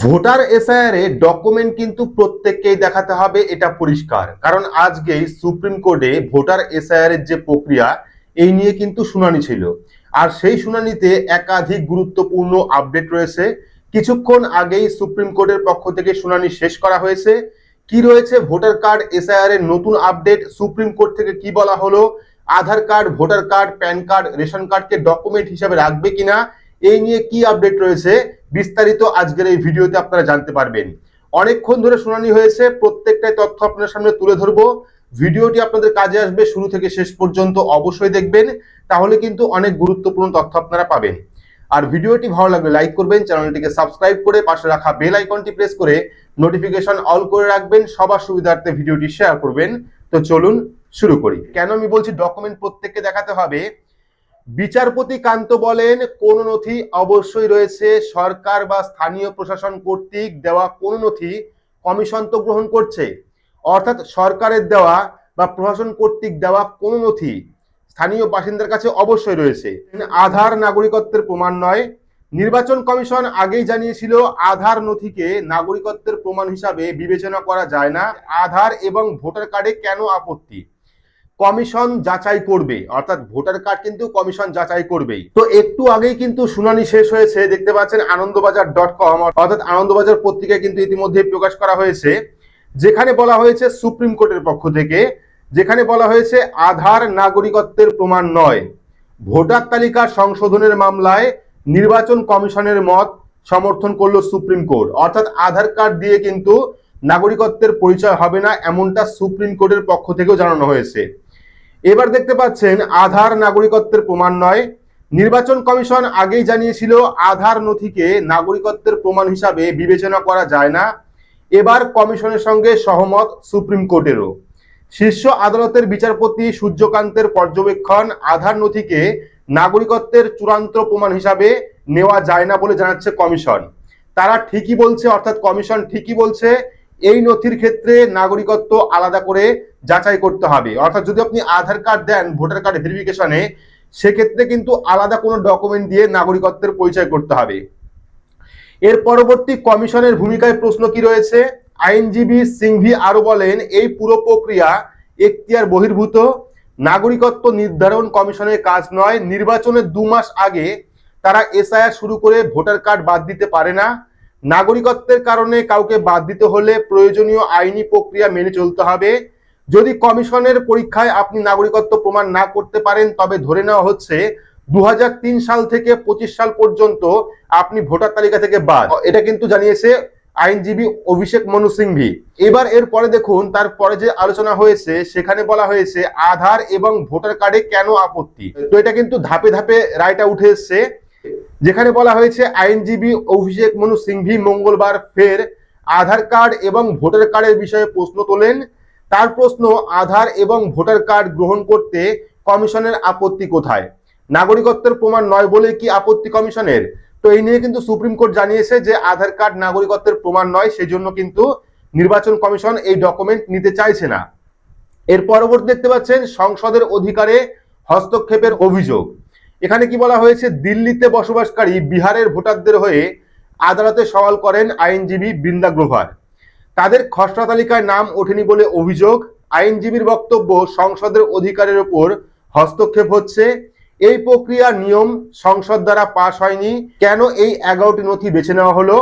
Voter SIR এ document কিন্তু প্রত্যেককেই দেখাতে হবে, এটা পরিষ্কার। কারণ আজকেই সুপ্রিম কোর্টে ভোটার এসআইআর এর যে প্রক্রিয়া, এই নিয়ে কিন্তু শুনানি ছিল। আর সেই শুনানিতে একাধিক গুরুত্বপূর্ণ আপডেট রয়েছে। কিছুক্ষণ আগেই সুপ্রিম কোর্টের পক্ষ থেকে শুনানি শেষ করা হয়েছে। কি রয়েছে? ভোটার কার্ড এসআইআর এর নতুন আপডেট সুপ্রিম কোর্ট থেকে কি বলা হলো? Aadhaar card, voter card, PAN card, ration কার্ডকে ডকুমেন্ট হিসাবে রাখবে কিনা? এই নিয়ে কি আপডেট রয়েছে? বিস্তারিত আজকের এই ভিডিওতে আপনারা জানতে পারবেন। অনেকক্ষণ ধরে শুনানি হয়েছে, প্রত্যেকটাই তথ্য আপনার সামনে তুলে ধরবো। ভিডিওটি আপনাদের কাজে আসবে, শুরু থেকে শেষ পর্যন্ত অবশ্যই দেখবেন। তাহলে কিন্তু অনেক গুরুত্বপূর্ণ তথ্য আপনারা পাবেন। আর ভিডিওটি ভালো লাগলে লাইক করবেন, চ্যানেলটিকে সাবস্ক্রাইব করে পাশে রাখা বেল আইকনটি প্রেস করে নোটিফিকেশন অল করে রাখবেন, সবার সুবিধার্থে ভিডিওটি শেয়ার করবেন। তো চলুন শুরু করি। কেন আমি বলছি ডকুমেন্ট প্রত্যেককে দেখাতে হবে? বিচারপতি কান্ত বলেন, কোন নথি অবশ্যই রয়েছে। সরকার বা স্থানীয় প্রশাসন কর্তৃক দেওয়া কোন নথি কমিশন তো গ্রহণ করছে। অর্থাৎ সরকারের দেওয়া বা প্রশাসন কর্তৃক দেওয়া কোন নথি স্থানীয় বাসিন্দার কাছে অবশ্যই রয়েছে। আধার নাগরিকত্বের প্রমাণ নয়। নির্বাচন কমিশন আগেই জানিয়েছিল, আধার নথিকে নাগরিকত্বের প্রমাণ হিসাবে বিবেচনা করা যায় না। আধার এবং ভোটার কার্ডে কেন আপত্তি? কমিশন যাচাই করবে। অর্থাৎ ভোটার কার্ড কিন্তু কমিশন যাচাই করবেই। তো একটু আগেই কিন্তু শুনানি শেষ হয়েছে, দেখতে পাচ্ছেন আনন্দবাজার ডট কম, অর্থাৎ আনন্দবাজার পত্রিকায় কিন্তু ইতিমধ্যে প্রকাশ করা হয়েছে, যেখানে বলা হয়েছে সুপ্রিম কোর্টের পক্ষ থেকে, যেখানে বলা হয়েছে আধার নাগরিকত্বের প্রমাণ নয়। ভোটার তালিকা সংশোধনের মামলায় নির্বাচন কমিশনের মত সমর্থন করল সুপ্রিম কোর্ট। অর্থাৎ আধার কার্ড দিয়ে কিন্তু নাগরিকত্বের পরিচয় হবে না, এমনটা সুপ্রিম কোর্টের পক্ষ থেকেও জানানো হয়েছে। এবার দেখতে পাচ্ছেন আধার নাগরিকত্বের প্রমাণ নয়। নির্বাচন কমিশন আগেই জানিয়েছিল আধার নথিকে নাগরিকত্বের প্রমাণ হিসাবে বিবেচনা করা যায় না। এবার কমিশনের সঙ্গে সহমত সুপ্রিম কোর্টেরও। শীর্ষ আদালতের বিচারপতি সূর্যকান্তের পর্যবেক্ষণ আধার নথিকে নাগরিকত্বের চূড়ান্ত প্রমাণ হিসাবে নেওয়া যায় না বলে জানাচ্ছে কমিশন। তারা ঠিকই বলছে, অর্থাৎ কমিশন ঠিকই বলছে এই নথির ক্ষেত্রে নাগরিকত্ব আলাদা করে যাচাই করতে হবে। অর্থাৎ যদি আপনি আধার কার্ড দেন, ভোটার কার্ড ভেরিফিকেশনে সেক্ষেত্রে কিন্তু আলাদা কোনো ডকুমেন্ট দিয়ে নাগরিকত্বের পরিচয় করতে হবে। এর পরবর্তী কমিশনের ভূমিকায় প্রশ্ন কি রয়েছে? আইনজীবী সিংভি আরও বলেন, এই পুরো প্রক্রিয়া এখতিয়ার বহির্ভূত। নাগরিকত্ব নির্ধারণ কমিশনের কাজ নয়, নির্বাচনের দু মাস আগে তারা এসআইআর শুরু করে ভোটার কার্ড বাদ দিতে পারে না। নাগরিকত্বের কারণে কাউকে বাদ দিতে হলে প্রয়োজনীয় আইনি প্রক্রিয়া মেনে চলতে হবে। যদি কমিশনের পরীক্ষায় আপনি নাগরিকত্ব প্রমাণ না করতে পারেন, তবে ধরে নেওয়া হচ্ছে দু হাজার তিন সাল থেকে পঁচিশ সাল পর্যন্ত আপনি ভোটার তালিকা থেকে বাদ। এটা কিন্তু জানিয়েছে আইনজীবী অভিষেক মনু সিংভি। এবার এর পরে দেখুন, তারপরে যে আলোচনা হয়েছে, সেখানে বলা হয়েছে আধার এবং ভোটার কার্ডে কেন আপত্তি? তো এটা কিন্তু ধাপে ধাপে রায়টা উঠে এসছে। যেখানে বলা হয়েছে, আইনজীবী অভিষেক মনু সিংভি মঙ্গলবার ফের আধার কার্ড এবং ভোটার কার্ডের বিষয়ে প্রশ্ন তোলেন। তার প্রশ্ন, আধার এবং ভোটার কার্ড গ্রহণ করতে কমিশনের আপত্তি কোথায়? নাগরিকত্বের প্রমাণ নয় বলে কি আপত্তি কমিশনের? তো এই নিয়ে কিন্তু সুপ্রিম কোর্ট জানিয়েছে যে, আধার কার্ড নাগরিকত্বের প্রমাণ নয় সেই জন্য কিন্তু নির্বাচন কমিশন এই ডকুমেন্ট নিতে চাইছে না। এর পরবর্তী দেখতে পাচ্ছেন, সংসদের অধিকারে হস্তক্ষেপের অভিযোগ। এখানে কি বলা হয়েছে? দিল্লিতে বসবাসকারী বিহারের ভোটারদের হয়ে আদালতে সওয়াল করেন আইনজীবী বৃন্দা গ্রোভার। তাদের খসড়া তালিকায় নাম ওঠেনি বলে অভিযোগ। আইনজীবীর বক্তব্য সংসদের অধিকারের উপর হস্তক্ষেপ হচ্ছে। এই প্রক্রিয়া নিয়ম সংসদ দ্বারা পাশ হয়নি। কেন এই এগারোটি নথি বেছে নেওয়া হলো?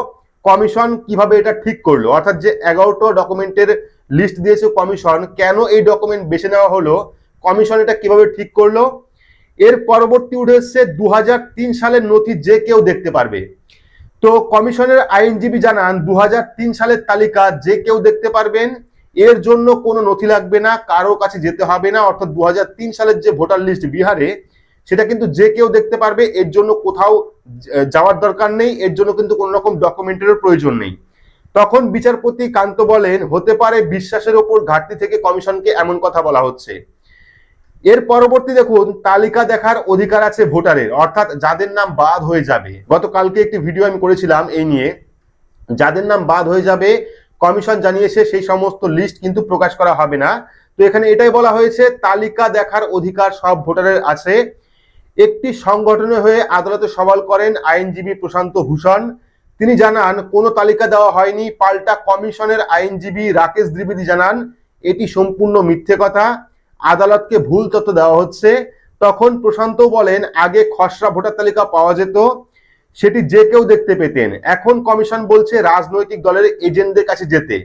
কমিশন কীভাবে এটা ঠিক করল? অর্থাৎ যে এগারোটো ডকুমেন্টের লিস্ট দিয়েছে কমিশন, কেন এই ডকুমেন্ট বেছে নেওয়া হলো? কমিশন এটা কীভাবে ঠিক করল? এর পরবর্তী উঠে এসছে দু সালের নথি যে কেউ দেখতে পারবে। তো কমিশনের আইনজীবী জানান দু হাজার তিন সালের তালিকা যে কেউ দেখতে পারবেন, এর জন্য কোনো নথি লাগবে না, কারও কাছে যেতে হবে না, অর্থাৎ দু হাজার তিন সালের যে ভোটার লিস্ট বিহারে, সেটা কিন্তু যে কেউ দেখতে পারবে, এর জন্য কোথাও যাওয়ার দরকার নেই, এর জন্য কিন্তু কোনো রকম ডকুমেন্টের প্রয়োজন নেই। তখন বিচারপতি কান্ত বলেন, হতে পারে বিশ্বাসের ওপর ঘাটতি থেকে কমিশনকে এমন কথা বলা হচ্ছে। এর পরবর্তী দেখুন, তালিকা দেখার অধিকার আছে ভোটারের, অর্থাৎ যাদের নাম বাদ হয়ে যাবে। গতকালকে একটি ভিডিও আমি করেছিলাম এই নিয়ে। যাদের নাম বাদ হয়ে যাবে, কমিশন জানিয়েছে সেই সমস্ত লিস্ট কিন্তু প্রকাশ করা হবে না। তো এখানে এটাই বলা হয়েছে, তালিকা দেখার অধিকার সব ভোটারের আছে। একটি সংগঠনে হয়ে আদালতে সওয়াল করেন আইনজীবী প্রশান্ত ভূষণ। তিনি জানান, কোনো তালিকা দেওয়া হয়নি, পাল্টা কমিশনের আইনজীবী রাকেশ দ্বিবেদী জানান, এটি সম্পূর্ণ মিথ্যে কথা। আদালতকে ভুল তথ্য দেওয়া হচ্ছে। তখন প্রশান্ত বলেন, আগে খসড়া ভোটার তালিকা পাওয়া যেত, সেটি যে কেউ দেখতে পেতেন। এখন কমিশন বলছে রাজনৈতিক দলের এজেন্টদের কাছে যেতে।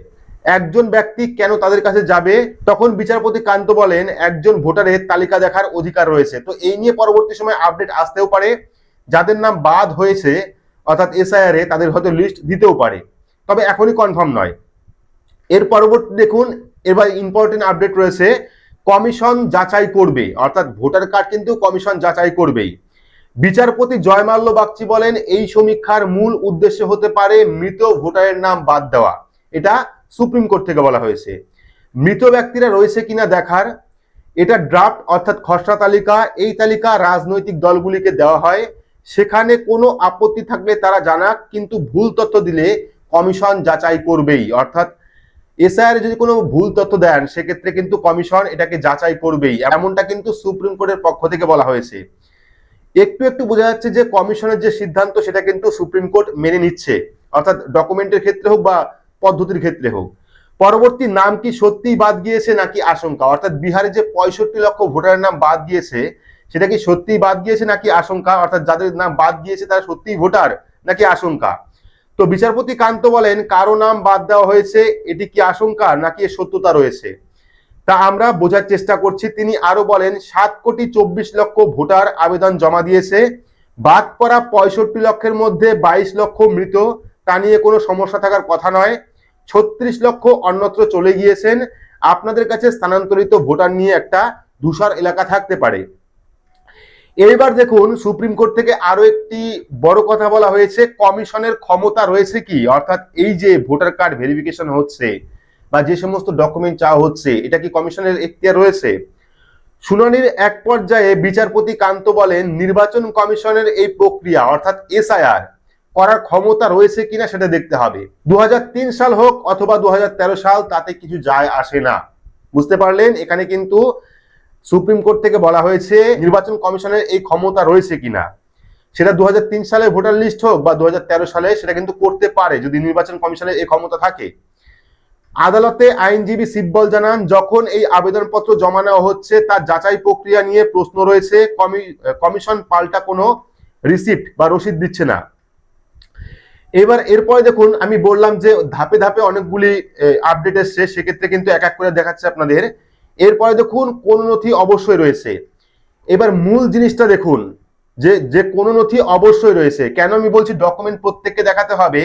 একজন ব্যক্তি কেন তাদের কাছে যাবে? তখন বিচারপতি কান্ত বলেন, একজন ভোটারের তালিকা দেখার অধিকার রয়েছে। তো এই নিয়ে পরবর্তী সময় আপডেট আসতেও পারে। যাদের নাম বাদ হয়েছে, অর্থাৎ এসআইআর এ তাদের হয়তো লিস্ট দিতেও পারে। তবে এখনই কনফার্ম নয়। এর পরবর্তী দেখুন, এবার ইম্পর্টেন্ট আপডেট রয়েছে। কমিশন যাচাই করবে, অর্থাৎ ভোটার কার্ড কিন্তু কমিশন যাচাই করবেই। বিচারপতি জয়মাল্য বাগচি বলেন, এই সমীক্ষার মূল উদ্দেশ্য হতে পারে মৃত ভোটারের নাম বাদ দেওয়া। এটা সুপ্রিম কোর্ট থেকে বলা হয়েছে। মৃত ব্যক্তিরা রয়েছে কিনা দেখার, এটা ড্রাফট অর্থাৎ খসড়া তালিকা, এই তালিকা রাজনৈতিক দলগুলিকে দেওয়া হয়। সেখানে কোনো আপত্তি থাকলে তারা জানাক, কিন্তু ভুল তথ্য দিলে কমিশন যাচাই করবেই, অর্থাৎ এসআইআর যদি কোনো ভুল তথ্য দেন, সেক্ষেত্রে কিন্তু কমিশন এটাকে যাচাই করবেই। এমনটা কিন্তু সুপ্রিম কোর্টের পক্ষ থেকে বলা হয়েছে। একটু একটু বোঝা যাচ্ছে যে কমিশনের যে সিদ্ধান্ত, সেটা কিন্তু সুপ্রিম কোর্ট মেনে নিচ্ছে। অর্থাৎ ডকুমেন্টের ক্ষেত্রে হোক বা পদ্ধতির ক্ষেত্রে হোক। পরবর্তী নাম কি সত্যিই বাদ গিয়েছে নাকি আশঙ্কা? অর্থাৎ বিহারে যে পঁয়ষট্টি লক্ষ ভোটারের নাম বাদ গিয়েছে, সেটা কি সত্যিই বাদ গিয়েছে নাকি আশঙ্কা? অর্থাৎ যাদের নাম বাদ গিয়েছে, তারা সত্যিই ভোটার নাকি আশঙ্কা? তো বিচারপতি কান্ত বলেন, কারও নাম বাদ দেওয়া হয়েছে, এটি কি আশঙ্কা নাকি এর সত্যতা রয়েছে? তা আমরা বোঝার চেষ্টা করছি। তিনি আরও বলেন, সাত কোটি চব্বিশ লক্ষ ভোটার আবেদন জমা দিয়েছে। বাদ পড়া পঁয়ষট্টি লক্ষের মধ্যে বাইশ লক্ষ মৃত, তা নিয়ে কোনো সমস্যা থাকার কথা নয়। ছত্রিশ লক্ষ অন্যত্র চলে গিয়েছেন। আপনাদের কাছে স্থানান্তরিত ভোটার নিয়ে একটা ধূসর এলাকা থাকতে পারে। এইবার দেখুন সুপ্রিম কোর্ট থেকে আরও একটি বড় কথা বলা হয়েছে, কমিশনের ক্ষমতা রয়েছে কি? অর্থাৎ এই যে ভোটার কার্ড ভেরিফিকেশন হচ্ছে বা যে সমস্ত ডকুমেন্ট চাওয়া হচ্ছে, এটা কি কমিশনের এখতিয়ার রয়েছে? শুনানির এক পর্যায়ে বিচারপতি কান্ত বলেন, নির্বাচন কমিশনের এই প্রক্রিয়া, অর্থাৎ এসআইআর, করার ক্ষমতা রয়েছে কিনা সেটা দেখতে হবে। দু হাজার তিন সাল হোক অথবা দু হাজার তেরো সাল, তাতে কিছু যায় আসে না। বুঝতে পারলেন? এখানে কিন্তু সুপ্রিম কোর্ট থেকে বলা হয়েছে নির্বাচন কমিশনের এই ক্ষমতা রয়েছে কিনা। সেটা দু হাজার তিন সালে ভোটার লিস্ট হোক বা দু সালে, সেটা কিন্তু করতে পারে যদি নির্বাচন কমিশনের এই ক্ষমতা থাকে। আদালতে আইনজীবী সিব্বল জানান, যখন এই আবেদনপত্র জমা নেওয়া হচ্ছে, তার যাচাই প্রক্রিয়া নিয়ে প্রশ্ন রয়েছে কমিশন পাল্টা কোনো রিসিপ্ট বা রসিদ দিচ্ছে না। এবার এরপরে দেখুন, আমি বললাম যে ধাপে ধাপে অনেকগুলি আপডেট এসছে, সেক্ষেত্রে কিন্তু এক এক করে দেখাচ্ছে আপনাদের। এরপরে দেখুন কোন নথি অবশ্যই রয়েছে। এবার মূল জিনিসটা দেখুন, যে যে কোন নথি অবশ্যই রয়েছে। কেন আমি বলছি ডকুমেন্ট প্রত্যেককে দেখাতে হবে?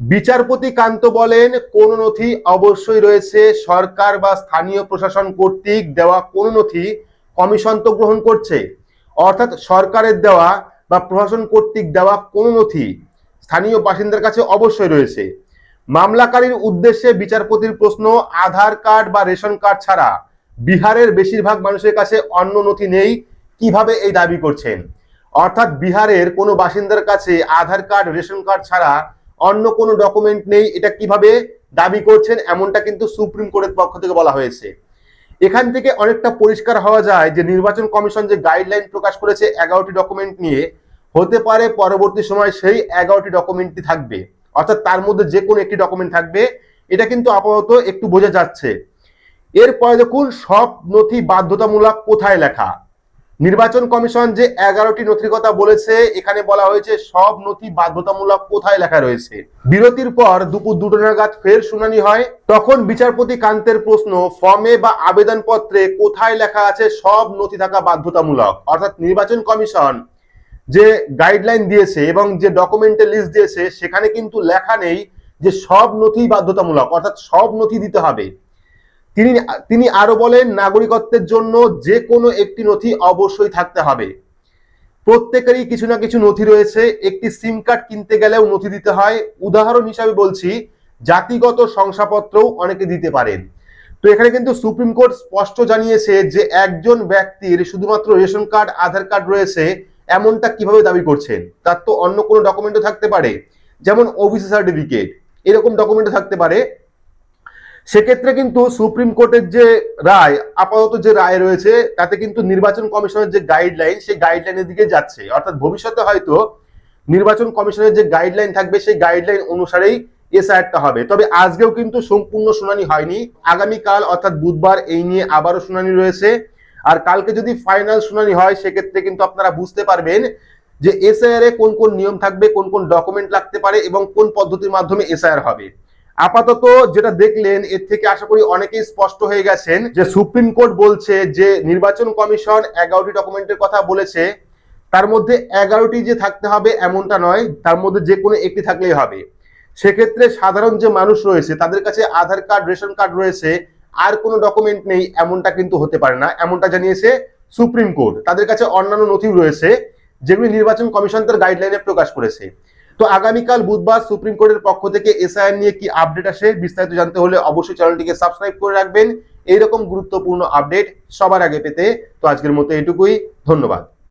বিচারপতি কান্ত বলেন কোন নথি অবশ্যই রয়েছে, সরকার বা স্থানীয় প্রশাসন কর্তৃক দেওয়া কোন নথি কমিশন তো গ্রহণ করছে। অর্থাৎ সরকারের দেওয়া বা প্রশাসন কর্তৃক দেওয়া কোন নথি স্থানীয় বাসিন্দার কাছে অবশ্যই রয়েছে। মামলাকারীর উদ্দেশ্যে বিচারপতির প্রশ্ন, আধার কার্ড বা রেশন কার্ড ছাড়া বিহারের বেশিরভাগ মানুষের কাছে অন্য নথি নেই, কীভাবে এই দাবি করছেন? অর্থাৎ বিহারের কোনো বাসিন্দার কাছে আধার কার্ড, রেশন কার্ড ছাড়া অন্য কোনো ডকুমেন্ট নেই, এটা কীভাবে দাবি করছেন এমনটা কিন্তু সুপ্রিম কোর্টের পক্ষ থেকে বলা হয়েছে। এখান থেকে অনেকটা পরিষ্কার হওয়া যায় যে নির্বাচন কমিশন যে গাইডলাইন প্রকাশ করেছে এগারোটি ডকুমেন্ট নিয়ে, হতে পারে পরবর্তী সময় সেই এগারোটি ডকুমেন্টটি থাকবে। অর্থাৎ তার মধ্যে যে কোনো একটি ডকুমেন্ট থাকবে, এটা কিন্তু আপাতত একটু বোঝা যাচ্ছে। এরপরে দেখুন, সব নথি বাধ্যতামূলক কোথায় লেখা? নির্বাচন কমিশন যে এগারোটি নথির কথা বলেছে, এখানে বলা হয়েছে সব নথি বাধ্যতামূলক কোথায় লেখা রয়েছে? বিরতির পর দুপুর দুটো নাগাদ ফের শুনানি হয়, তখন বিচারপতি কান্তের প্রশ্ন, ফর্মে বা আবেদনপত্রে কোথায় লেখা আছে সব নথি থাকা বাধ্যতামূলক? অর্থাৎ নির্বাচন কমিশন যে গাইডলাইন দিয়েছে এবং যে ডকুমেন্টের লিস্ট দিয়েছে, সেখানে কিন্তু লেখা নেই যে সব নথি বাধ্যতামূলক, অর্থাৎ সব নথি দিতে হবে। তিনি তিনি আরও বলেন, নাগরিকত্বের জন্য যে কোনো একটি নথি অবশ্যই থাকতে হবে। প্রত্যেকেরই কিছু না কিছু নথি রয়েছে, একটি সিম কার্ড কিনতে গেলেও নথি দিতে হয়। উদাহরণ হিসাবে বলছি, জাতিগত শংসাপত্রও অনেকে দিতে পারেন। তো এখানে কিন্তু সুপ্রিম কোর্ট স্পষ্ট জানিয়েছে যে একজন ব্যক্তির শুধুমাত্র রেশন কার্ড, আধার কার্ড রয়েছে এমনটা কীভাবে দাবি করছেন? তার তো অন্য কোনো ডকুমেন্টও থাকতে পারে। যেমন ওবিসি সার্টিফিকেট এরকম ডকুমেন্টও থাকতে পারে। সেক্ষেত্রে কিন্তু সুপ্রিম কোর্টের যে রায়, আপাতত যে রায় রয়েছে, তাতে কিন্তু নির্বাচন কমিশনের যে গাইডলাইন সেই গাইডলাইনের দিকে যাচ্ছে। অর্থাৎ ভবিষ্যতে হয়তো নির্বাচন কমিশনের যে গাইডলাইন থাকবে, সেই গাইডলাইন অনুসারেই এসআইআরটা হবে। তবে আজকেও কিন্তু সম্পূর্ণ শুনানি হয়নি। আগামীকাল, অর্থাৎ বুধবার, এই নিয়ে আবারও শুনানি রয়েছে। আর কালকে যদি ফাইনাল শুনানি হয়, সেক্ষেত্রে কিন্তু আপনারা বুঝতে পারবেন যে এসআইআর এ কোন কোন নিয়ম থাকবে, কোন কোন ডকুমেন্ট লাগতে পারে এবং কোন পদ্ধতির মাধ্যমে এসআইআর হবে। আপাতত যেটা দেখলেন, এর থেকে আশা করি অনেকেই স্পষ্ট হয়ে গেছেন যে সুপ্রিম কোর্ট বলছে যে নির্বাচন কমিশন এগারোটি ডকুমেন্টের কথা বলেছে। তার মধ্যে এগারোটি যে থাকতে হবে এমনটা নয়, তার মধ্যে যে কোনো একটি থাকলেই হবে। সেক্ষেত্রে সাধারণ যে মানুষ রয়েছে, তাদের কাছে আধার কার্ড, রেশন কার্ড রয়েছে আর কোনো ডকুমেন্ট নেই, এমনটা কিন্তু হতে পারে না। এমনটা জানিয়েছে সুপ্রিম কোর্ট তাদের কাছে অন্যান্য নথিও রয়েছে, যেগুলি নির্বাচন কমিশন তার গাইডলাইনে প্রকাশ করেছে। তো আগামীকাল বুধবার সুপ্রিম কোর্টের পক্ষ থেকে এসআইআর নিয়ে কি আপডেট আসে, বিস্তারিত জানতে হলে অবশ্যই চ্যানেলটিকে সাবস্ক্রাইব করে রাখবেন। এইরকম গুরুত্বপূর্ণ আপডেট সবার আগে পেতে। তো আজকের মতো এটুকুই ধন্যবাদ।